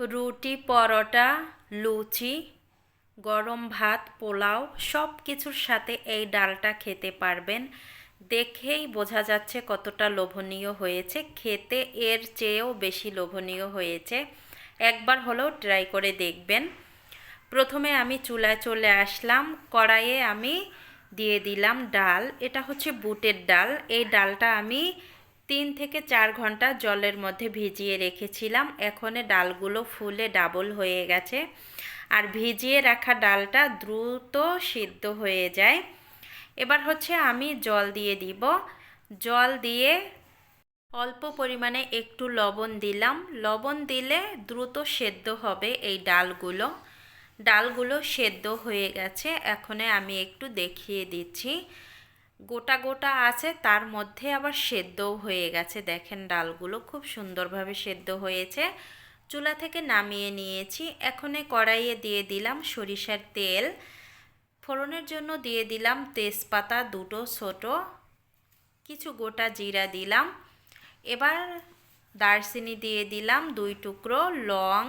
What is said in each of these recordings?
রুটি, পরোটা, লুচি, গরম ভাত, পোলাও সব কিছুর সাথে এই ডালটা খেতে পারবেন। দেখেই বোঝা যাচ্ছে কতটা লোভনীয় হয়েছে। খেতে এর চেয়েও বেশি লোভনীয় হয়েছে। একবার হলেও ট্রাই করে দেখবেন। প্রথমে আমি চুলায় চলে আসলাম। কড়াইয়ে আমি দিয়ে দিলাম ডাল। এটা হচ্ছে বুটের ডাল। এই ডালটা আমি তিন থেকে চার ঘণ্টা জলের মধ্যে ভিজিয়ে রেখেছিলাম। এখন ডালগুলো ফুলে ডাবল হয়ে গেছে। আর ভিজিয়ে রাখা ডালটা দ্রুত সিদ্ধ হয়ে যায়। এবার হচ্ছে আমি জল দিয়ে দিব। জল দিয়ে অল্প পরিমাণে একটু লবণ দিলাম। লবণ দিলে দ্রুত সেদ্ধ হবে এই ডালগুলো। ডালগুলো সেদ্ধ হয়ে গেছে। এখনে আমি একটু দেখিয়ে দিচ্ছি। গোটা গোটা আছে, তার মধ্যে আবার সেদ্ধও হয়ে গেছে। দেখেন ডালগুলো খুব সুন্দরভাবে সেদ্ধ হয়েছে। চুলা থেকে নামিয়ে নিয়েছি। এখনে কড়াইয়ে দিয়ে দিলাম সরিষার তেল। ফোড়নের জন্য দিয়ে দিলাম তেজপাতা দুটো ছোট, কিছু গোটা জিরা দিলাম। এবার দারচিনি দিয়ে দিলাম দুই টুকরো, লং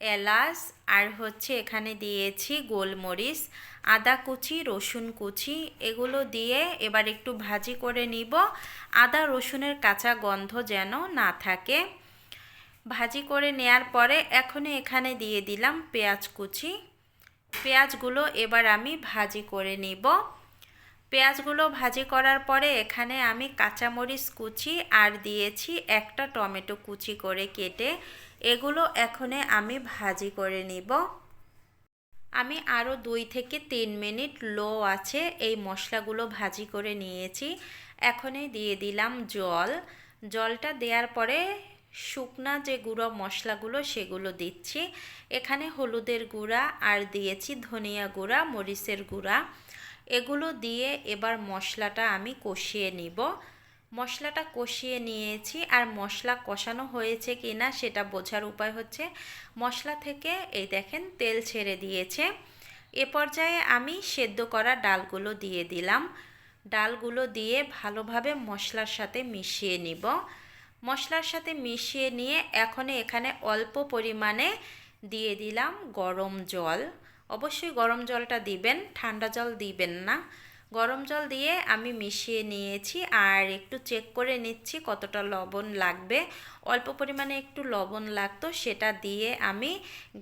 এলাচ, আর হচ্ছে এখানে দিয়েছি গোলমরিচ, আদা কুচি, রসুন কুচি। এগুলো দিয়ে এবার একটু ভাজি করে নিব। আদা, রসুনের কাঁচা গন্ধ যেন না থাকে। ভাজি করে নেয়ার পরে এখনই এখানে দিয়ে দিলাম পেঁয়াজ কুচি। পেঁয়াজগুলো এবার আমি ভাজি করে নিব। পেঁয়াজগুলো ভাজি করার পরে এখানে আমি কাঁচামরিচ কুচি আর দিয়েছি একটা টমেটো কুচি করে কেটে। এগুলো এখনে আমি ভাজি করে নিব। আমি আরও দুই থেকে তিন মিনিট লো আছে এই মশলাগুলো ভাজি করে নিয়েছি। এখনই দিয়ে দিলাম জল। জলটা দেওয়ার পরে শুকনা যে গুঁড়ো মশলাগুলো সেগুলো দিচ্ছি। এখানে হলুদের গুঁড়া আর দিয়েছি ধনিয়া গুঁড়া, মরিচের গুঁড়া। এগুলো দিয়ে এবার মশলাটা আমি কষিয়ে নিব। মশলাটা কষিয়ে নিয়েছি আর মশলা কষানো হয়েছে কি না সেটা বোঝার উপায় হচ্ছে মশলা থেকে এই দেখেন তেল ছেড়ে দিয়েছে। এ পর্যায়ে আমি সেদ্ধ করা ডালগুলো দিয়ে দিলাম। ডালগুলো দিয়ে ভালোভাবে মশলার সাথে মিশিয়ে নিব। মশলার সাথে মিশিয়ে নিয়ে এখন এখানে অল্প পরিমাণে দিয়ে দিলাম গরম জল। অবশ্যই গরম জলটা দিবেন, ঠান্ডা জল দিবেন না। গরম জল দিয়ে আমি মিশিয়ে নিয়েছি আর একটু চেক করে নিচ্ছি কতটা লবণ লাগবে। অল্প পরিমাণে একটু লবণ লাগতো, সেটা দিয়ে আমি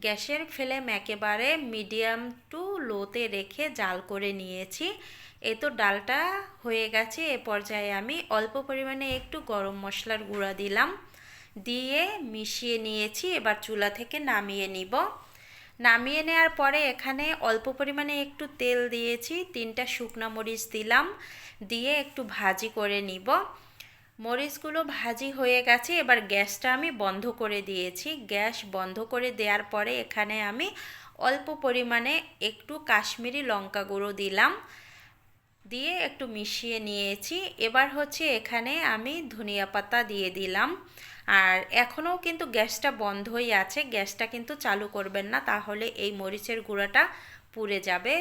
গ্যাসের ফ্লেম একেবারে মিডিয়াম টু লোতে রেখে জাল করে নিয়েছি। এ তো ডালটা হয়ে গেছে, এ পর্যায়ে আমি অল্প পরিমাণে একটু গরম মশলার গুঁড়া দিলাম। দিয়ে মিশিয়ে নিয়েছি, এবার চুলা থেকে নামিয়ে নিব। নামিয়ে নেওয়ার পরে এখানে অল্প পরিমাণে একটু তেল দিয়েছি, তিনটা শুকনো মরিচ দিলাম, দিয়ে একটু ভাজি করে নিব। মরিচগুলো ভাজি হয়ে গেছে, এবার গ্যাসটা আমি বন্ধ করে দিয়েছি। গ্যাস বন্ধ করে দেওয়ার পরে এখানে আমি অল্প পরিমাণে একটু কাশ্মীরি লঙ্কা গুঁড়ো দিলাম। দিয়ে একটু মিশিয়ে নিয়েছি। এবার হচ্ছে এখানে আমি ধনিয়া পাতা দিয়ে দিলাম। আর এখনও কিন্তু গ্যাসটা বন্ধই আছে। গ্যাসটা কিন্তু চালু করবেন না, তাহলে এই মরিচের গুঁড়াটা পুড়ে যাবে।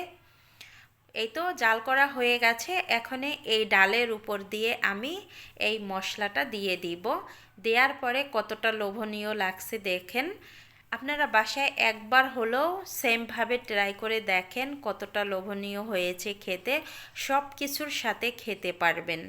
এই তো জাল করা হয়ে গেছে। এখানে এই ডালের উপর দিয়ে আমি এই মশলাটা দিয়ে দিব। দেওয়ার পরে কতটা লোভনীয় লাগছে দেখেন। আপনারা বাসায় একবার হলেও সেমভাবে ট্রাই করে দেখেন কতটা লোভনীয় হয়েছে খেতে সব কিছুর সাথে খেতে পারবেন।